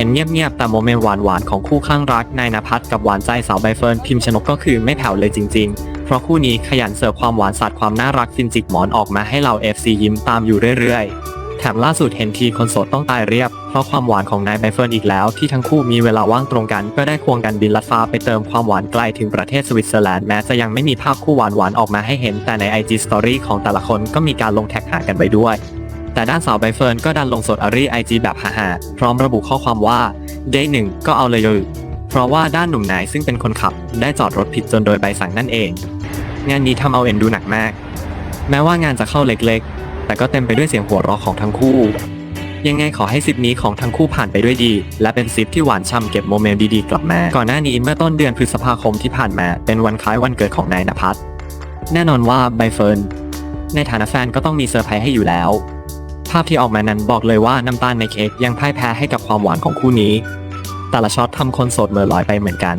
เห็นเงียบๆ แต่โมเมนต์หวานๆ ของคู่ข้างรักนายนภัสกับหวานใจสาวใบเฟิร์นพิมพ์ชนกก็คือไม่แผ่วเลยจริง ๆ เพราะคู่นี้ขยันเสิร์ฟความหวานสัตว์ความน่ารักฟินจิกหมอนออกมาให้เรา FC ยิ้มตามอยู่เรื่อยๆ แถมล่าสุดเห็นทีคนโสดต้องตายเรียบ เพราะความหวานของนายใบเฟิร์นอีกแล้ว ที่ทั้งคู่มีเวลาว่างตรงกัน ก็ได้ควงกันบินลัดฟ้าไปเติมความหวานไกลถึงประเทศสวิตเซอร์แลนด์แม้จะยังไม่มีภาพคู่หวานๆออกมาให้เห็นแต่ใน IG Story ของแต่ละคนก็มีการลงแท็กหากันไปด้วย แต่ด้านสาวใบเฟิร์นก็ดันลงสดอารีไอจีแบบฮาๆพร้อมระบุข้อความว่า day หนึ่งก็เอาเลยเลยเพราะว่าด้านหนุ่มนายซึ่งเป็นคนขับ ได้จอดรถผิดจนโดยใบสั่งนั่นเอง งานนี้ทำเอาเอ็นดูหนักมาก แม้ว่างานจะเข้าเล็กๆ แต่ก็เต็มไปด้วยเสียงหัวเราะของทั้งคู่ ยังไงขอให้ซิปนี้ของทั้งคู่ผ่านไปด้วยดี และเป็นซิปที่หวานช่ำเก็บโมเมนต์ดีๆกลับมาก่อนหน้านี้เมื่อต้นเดือนพฤษภาคมที่ผ่านมา เป็นวันคล้ายวันเกิดของนายนภัสแน่นอนว่าใบเฟิร์นในฐานะแฟนก็ต้องมีเซอร์ไพรส์ให้อยู่แล้ว ภาพที่ออกมานั้นบอกเลยว่าน้ำตาลในเค้กยังพ่ายแพ้ให้กับความหวานของคู่นี้ แต่ละช็อตทำคนโสดเมื่อลอยไปเหมือนกัน